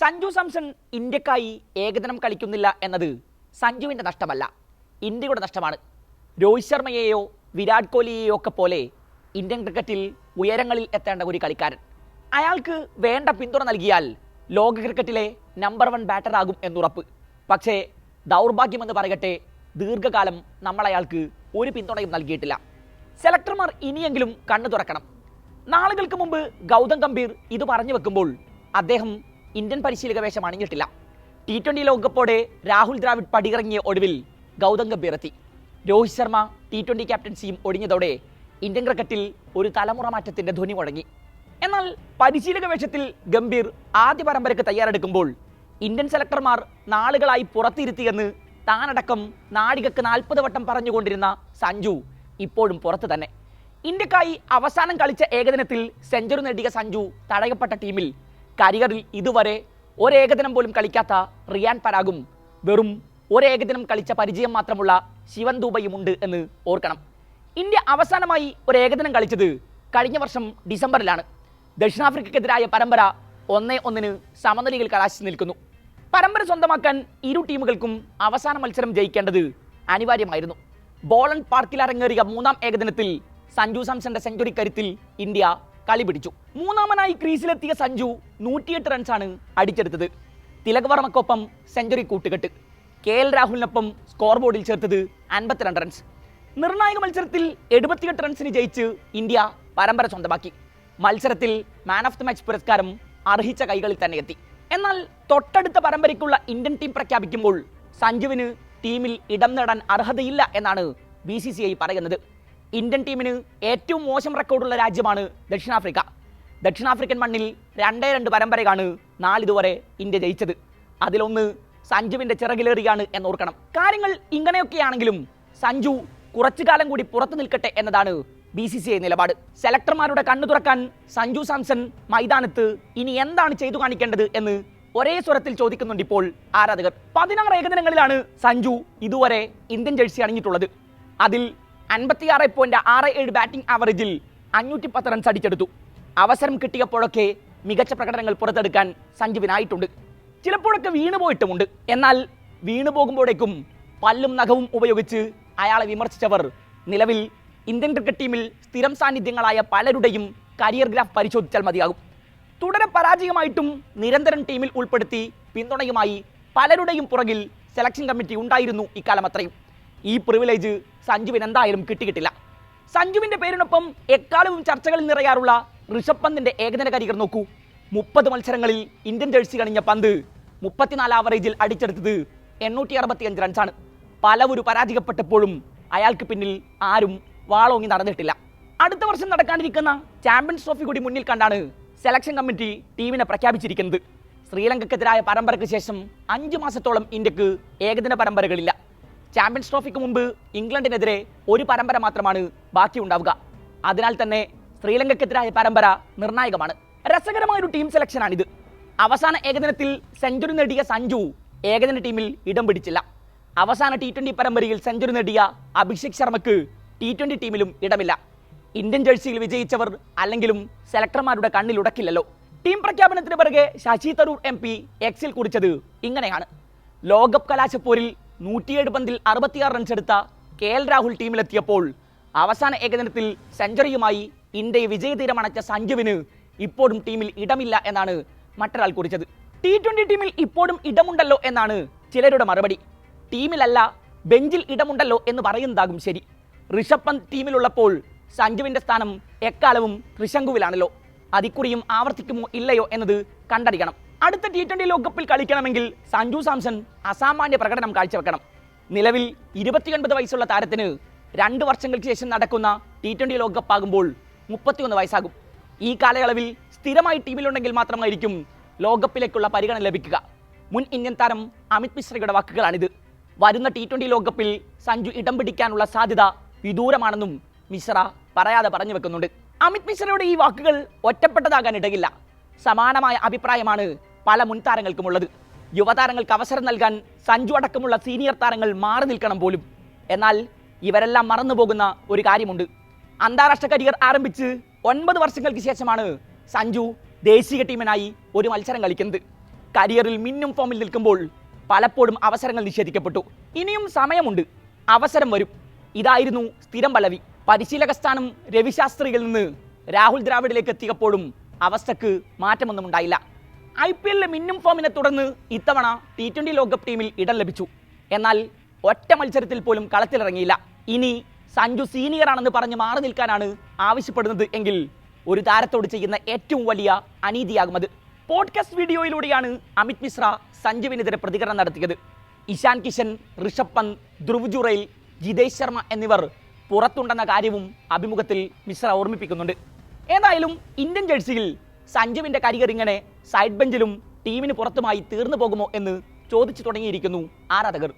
സഞ്ജു സാംസൺ ഇന്ത്യക്കായി ഏകദിനം കളിക്കുന്നില്ല എന്നത് സഞ്ജുവിന്റെ നഷ്ടമല്ല. ഇന്ത്യയുടെ നഷ്ടമാണ്. രോഹിത് ശർമ്മയെയോ വിരാട് കോഹ്ലിയെയോ ഒക്കെ പോലെ ഇന്ത്യൻ ക്രിക്കറ്റിൽ ഉയരങ്ങളിൽ എത്തേണ്ട ഒരു കളിക്കാരൻ. അയാൾക്ക് വേണ്ട പിന്തുണ നൽകിയാൽ ലോക ക്രിക്കറ്റിലെ നമ്പർ വൺ ബാറ്ററാകും എന്നുറപ്പ്. പക്ഷേ ദൗർഭാഗ്യമെന്ന് പറയട്ടെ ദീർഘകാലം നമ്മൾ അയാൾക്ക് ഒരു പിന്തുണയും നൽകിയിട്ടില്ല. സെലക്ടർമാർ ഇനിയെങ്കിലും കണ്ണു തുറക്കണം. നാളുകൾക്ക് മുമ്പ് ഗൗതം ഗംഭീർ ഇത് പറഞ്ഞു വെക്കുമ്പോൾ അദ്ദേഹം ഇന്ത്യൻ പരിശീലക വേഷം അണിഞ്ഞിട്ടില്ല. ടി ട്വന്റി ലോകകപ്പോടെ രാഹുൽ ദ്രാവിഡ് പടിയിറങ്ങിയ ഒടുവിൽ ഗൗതം ഗംഭീർ എത്തി. രോഹിത് ശർമ്മ ടി ട്വന്റി ക്യാപ്റ്റൻസിയും ഒഴിഞ്ഞതോടെ ഇന്ത്യൻ ക്രിക്കറ്റിൽ ഒരു തലമുറ മാറ്റത്തിന്റെ ധ്വനി മുടങ്ങി എന്നാൽ പരിശീലക വേഷത്തിൽ ഗംഭീർ ആദ്യ പരമ്പരയ്ക്ക് തയ്യാറെടുക്കുമ്പോൾ ഇന്ത്യൻ സെലക്ടർമാർ നാളുകളായി പുറത്തിരുത്തിയെന്ന് താനടക്കം നാടികക്ക് നാൽപ്പത് വട്ടം പറഞ്ഞുകൊണ്ടിരുന്ന സഞ്ജു ഇപ്പോഴും പുറത്ത് തന്നെ. ഇന്ത്യക്കായി അവസാനം കളിച്ച ഏകദിനത്തിൽ സെഞ്ചുറി നേടിയ സഞ്ജു തടയപ്പെട്ട ടീമിൽ കരിയറിൽ ഇതുവരെ ഒരേകദിനം പോലും കളിക്കാത്ത റിയാൻ പരാഗും വെറും ഒരേകദിനം കളിച്ച പരിചയം മാത്രമുള്ള ശിവൻ ദൂബയും ഉണ്ട് എന്ന് ഓർക്കണം. ഇന്ത്യ അവസാനമായി ഒരു ഏകദിനം കളിച്ചത് കഴിഞ്ഞ വർഷം ഡിസംബറിലാണ്. ദക്ഷിണാഫ്രിക്കയ്ക്കെതിരായ പരമ്പര ഒന്നേ ഒന്നിന് സമനിലയിൽ കലാശിച്ച് നിൽക്കുന്നു. പരമ്പര സ്വന്തമാക്കാൻ ഇരു ടീമുകൾക്കും അവസാന മത്സരം ജയിക്കേണ്ടത് അനിവാര്യമായിരുന്നു. ബോളൻ പാർക്കിൽ അരങ്ങേറിയ മൂന്നാം ഏകദിനത്തിൽ സഞ്ജു സാംസന്റെ സെഞ്ചുറി കരുത്തിൽ ഇന്ത്യ കളി പിടിച്ചു. മൂന്നാമനായി ക്രീസിലെത്തിയ സഞ്ജു നൂറ്റിയെട്ട് റൺസാണ് അടിച്ചെടുത്തത്. തിലക് വർമ്മക്കൊപ്പം സെഞ്ചുറി കൂട്ടുകെട്ട്. കെ എൽ രാഹുലിനൊപ്പം സ്കോർ ബോർഡിൽ ചേർത്തത് അൻപത്തിരണ്ട് റൺസ്. നിർണായക മത്സരത്തിൽ എഴുപത്തിയെട്ട് റൺസിന് ജയിച്ച് ഇന്ത്യ പരമ്പര സ്വന്തമാക്കി. മത്സരത്തിൽ മാൻ ഓഫ് ദി മാച്ച് പുരസ്കാരം അർഹിച്ച കൈകളിൽ തന്നെ എത്തി. എന്നാൽ തൊട്ടടുത്ത പരമ്പരയ്ക്കുള്ള ഇന്ത്യൻ ടീം പ്രഖ്യാപിക്കുമ്പോൾ സഞ്ജുവിന് ടീമിൽ ഇടം നേടാൻ അർഹതയില്ല എന്നാണ് ബി പറയുന്നത്. ഇന്ത്യൻ ടീമിന് ഏറ്റവും മോശം റെക്കോർഡുള്ള രാജ്യമാണ് ദക്ഷിണാഫ്രിക്ക. ദക്ഷിണാഫ്രിക്കൻ മണ്ണിൽ രണ്ടേ രണ്ട് പരമ്പരയാണ് നാളിതുവരെ ഇന്ത്യ ജയിച്ചത്. അതിലൊന്ന് സഞ്ജുവിന്റെ ചിറകിലേറിയാണ് എന്നോർക്കണം. കാര്യങ്ങൾ ഇങ്ങനെയൊക്കെയാണെങ്കിലും സഞ്ജു കുറച്ചു കാലം കൂടി പുറത്തു നിൽക്കട്ടെ എന്നതാണ് ബി സി സി ഐ നിലപാട്. സെലക്ടർമാരുടെ കണ്ണു തുറക്കാൻ സഞ്ജു സാംസൺ മൈതാനത്ത് ഇനി എന്താണ് ചെയ്തു കാണിക്കേണ്ടത് എന്ന് ഒരേ സ്വരത്തിൽ ചോദിക്കുന്നുണ്ട് ഇപ്പോൾ ആരാധകർ. പതിനാറ് ഏകദിനങ്ങളിലാണ് സഞ്ജു ഇതുവരെ ഇന്ത്യൻ ജേഴ്സി അണിഞ്ഞിട്ടുള്ളത്. അതിൽ അൻപത്തിയാറ് പോയിന്റ് ആറ് ഏഴ് ബാറ്റിംഗ് ആവറേജിൽ അഞ്ഞൂറ്റി പത്ത് റൺസ് അടിച്ചെടുത്തു. അവസരം കിട്ടിയപ്പോഴൊക്കെ മികച്ച പ്രകടനങ്ങൾ പുറത്തെടുക്കാൻ സഞ്ജുവിനായിട്ടുണ്ട്. ചിലപ്പോഴൊക്കെ വീണു പോയിട്ടുമുണ്ട് എന്നാൽ വീണു പോകുമ്പോഴേക്കും പല്ലും നഖവും ഉപയോഗിച്ച് അയാളെ വിമർശിച്ചവർ നിലവിൽ ഇന്ത്യൻ ക്രിക്കറ്റ് ടീമിൽ സ്ഥിരം സാന്നിധ്യങ്ങളായ പലരുടെയും കരിയർ ഗ്രാഫ് പരിശോധിച്ചാൽ മതിയാകും. തുടരെ പരാജയമായിട്ടും നിരന്തരം ടീമിൽ ഉൾപ്പെടുത്തി പിന്തുണയുമായി പലരുടെയും പുറകിൽ സെലക്ഷൻ കമ്മിറ്റി ഉണ്ടായിരുന്നു ഇക്കാലം അത്രയും. ഈ പ്രിവിലേജ് സഞ്ജുവിന് എന്തായാലും കിട്ടിയിട്ടില്ല സഞ്ജുവിന്റെ പേരിനൊപ്പം എക്കാലവും ചർച്ചകളിൽ നിറയാറുള്ള ഋഷഭ് പന്തിന്റെ ഏകദിന കരിയർ നോക്കൂ. മുപ്പത് മത്സരങ്ങളിൽ ഇന്ത്യൻ ജേഴ്സി കണിഞ്ഞ പന്ത് മുപ്പത്തിനാല് ആവറേജിൽ അടിച്ചെടുത്തത് എണ്ണൂറ്റി അറുപത്തിയഞ്ച് റൺസാണ് പലവരും പരാജയപ്പെട്ടപ്പോഴും അയാൾക്ക് പിന്നിൽ ആരും വാളോങ്ങി നടന്നിട്ടില്ല. അടുത്ത വർഷം നടക്കാനിരിക്കുന്ന ചാമ്പ്യൻസ് ട്രോഫി കൂടി മുന്നിൽ കണ്ടാണ് സെലക്ഷൻ കമ്മിറ്റി ടീമിനെ പ്രഖ്യാപിച്ചിരിക്കുന്നത്. ശ്രീലങ്കക്കെതിരായ പരമ്പരയ്ക്ക് ശേഷം അഞ്ച് മാസത്തോളം ഇന്ത്യയ്ക്ക് ഏകദിന പരമ്പരകളില്ല. ചാമ്പ്യൻസ് ട്രോഫിക്ക് മുമ്പ് ഇംഗ്ലണ്ടിനെതിരെ ഒരു പരമ്പര മാത്രമാണ് ബാക്കിയുണ്ടാവുക. അതിനാൽ തന്നെ ശ്രീലങ്കയ്ക്കെതിരായ പരമ്പര നിർണായകമാണ്. രസകരമായ ഒരു ടീം സെലക്ഷനാണിത് അവസാന ഏകദിനത്തിൽ സെഞ്ചുറി നേടിയ സഞ്ജു ഏകദിന ടീമിൽ ഇടം പിടിച്ചില്ല. അവസാന ടി ട്വന്റി പരമ്പരയിൽ സെഞ്ചുറി നേടിയ അഭിഷേക് ശർമ്മക്ക് ടി ട്വന്റി ടീമിലും ഇടമില്ല. ഇന്ത്യൻ ജേഴ്സിയിൽ വിജയിച്ചവർ അല്ലെങ്കിലും സെലക്ടർമാരുടെ കണ്ണിൽ ഉടക്കില്ലല്ലോ. ടീം പ്രഖ്യാപനത്തിന് പിറകെ ശശി തരൂർ എം പി എക്സിൽ കുറിച്ചത് ഇങ്ങനെയാണ്. ലോകകപ്പ് കലാശപ്പോരിൽ നൂറ്റിയേഴ് പന്തിൽ അറുപത്തിയാറ് റൺസ് എടുത്ത കെ എൽ രാഹുൽ ടീമിലെത്തിയപ്പോൾ അവസാന ഏകദിനത്തിൽ സെഞ്ചുറിയുമായി ഇന്ത്യയെ വിജയതീരമണച്ച സഞ്ജുവിന് ഇപ്പോഴും ടീമിൽ ഇടമില്ല എന്നാണ് മറ്റൊരാൾ കുറിച്ചത്. ടി ട്വന്റി ടീമിൽ ഇപ്പോഴും ഇടമുണ്ടല്ലോ എന്നാണ് ചിലരുടെ മറുപടി. ടീമിലല്ല ബെഞ്ചിൽ ഇടമുണ്ടല്ലോ എന്ന് പറയുന്നതാകും ശരി. ഋഷഭ് പന്ത് ടീമിലുള്ളപ്പോൾ സഞ്ജുവിന്റെ സ്ഥാനം എക്കാലവും ഋഷങ്കുവിലാണല്ലോ. അതിക്കുറിയും ആവർത്തിക്കുമോ ഇല്ലയോ എന്നത് കണ്ടറിയണം. അടുത്ത ടി ട്വന്റി ലോകകപ്പിൽ കളിക്കണമെങ്കിൽ സഞ്ജു സാംസൺ അസാമാന്യ പ്രകടനം കാഴ്ചവെക്കണം. നിലവിൽ ഇരുപത്തിയൊൻപത് വയസ്സുള്ള താരത്തിന് രണ്ട് വർഷങ്ങൾക്ക് ശേഷം നടക്കുന്ന ടി ട്വന്റി ലോകകപ്പ് ആകുമ്പോൾ മുപ്പത്തിയൊന്ന് വയസ്സാകും. ഈ കാലയളവിൽ സ്ഥിരമായി ടീമിലുണ്ടെങ്കിൽ മാത്രമായിരിക്കും ലോകകപ്പിലേക്കുള്ള പരിഗണന ലഭിക്കുക. മുൻ ഇന്ത്യൻ താരം അമിത് മിശ്രയുടെ വാക്കുകളാണിത്. വരുന്ന ടി ട്വന്റി ലോകകപ്പിൽ സഞ്ജു ഇടം പിടിക്കാനുള്ള സാധ്യത വിദൂരമാണെന്നും മിശ്ര പറയാതെ പറഞ്ഞു വെക്കുന്നുണ്ട്. അമിത് മിശ്രയുടെ ഈ വാക്കുകൾ ഒറ്റപ്പെട്ടതാകാൻ ഇടയില്ല സമാനമായ അഭിപ്രായമാണ് പല മുൻ താരങ്ങൾക്കുമുള്ളത് യുവതാരങ്ങൾക്ക് അവസരം നൽകാൻ സഞ്ജു അടക്കമുള്ള സീനിയർ താരങ്ങൾ മാറി നിൽക്കണം പോലും. എന്നാൽ ഇവരെല്ലാം മറന്നുപോകുന്ന ഒരു കാര്യമുണ്ട്. അന്താരാഷ്ട്ര കരിയർ ആരംഭിച്ച് ഒൻപത് വർഷങ്ങൾക്ക് ശേഷമാണ് സഞ്ജു ദേശീയ ടീമിനായി ഒരു മത്സരം കളിക്കുന്നത്. കരിയറിൽ മിന്നും ഫോമിൽ നിൽക്കുമ്പോൾ പലപ്പോഴും അവസരങ്ങൾ നിഷേധിക്കപ്പെട്ടു. ഇനിയും സമയമുണ്ട്. അവസരം വരും. ഇതായിരുന്നു സ്ഥിരം പലവി പരിശീലക സ്ഥാനം രവിശാസ്ത്രിയിൽ നിന്ന് രാഹുൽ ദ്രാവിഡിലേക്ക് എത്തിയപ്പോഴും അവസ്ഥക്ക് മാറ്റമൊന്നും ഉണ്ടായില്ല. ഐ പി എല്ലിലെ മിന്നും ഫോമിനെ തുടർന്ന് ഇത്തവണ ടി ട്വന്റി ലോകകപ്പ് ടീമിൽ ഇടം ലഭിച്ചു. എന്നാൽ ഒറ്റ മത്സരത്തിൽ പോലും കളത്തിലിറങ്ങിയില്ല. ഇനി സഞ്ജു സീനിയർ ആണെന്ന് പറഞ്ഞ് മാറി നിൽക്കാനാണ് ആവശ്യപ്പെടുന്നത് എങ്കിൽ ഒരു താരത്തോട് ചെയ്യുന്ന ഏറ്റവും വലിയ അനീതിയാകും അത് പോഡ്കാസ്റ്റ് വീഡിയോയിലൂടെയാണ് അമിത് മിശ്ര സഞ്ജുവിനെതിരെ പ്രതികരണം നടത്തിയത്. ഇഷാൻ കിഷൻ ഋഷഭ് പന്ത് ധ്രുവ് ജുറൈൽ ജിതേഷ് ശർമ്മ എന്നിവർ പുറത്തുണ്ടെന്ന കാര്യവും അഭിമുഖത്തിൽ മിശ്ര ഓർമ്മിപ്പിക്കുന്നുണ്ട്. ഏതായാലും ഇന്ത്യൻ ജേഴ്സിയിൽ സഞ്ജുവിന്റെ കരിയർ ഇങ്ങനെ സൈഡ് ബെഞ്ചിലും ടീമിന് പുറത്തുമായി തീർന്നു പോകുമോ എന്ന് ചോദിച്ചു തുടങ്ങിയിരിക്കുന്നു ആരാധകർ.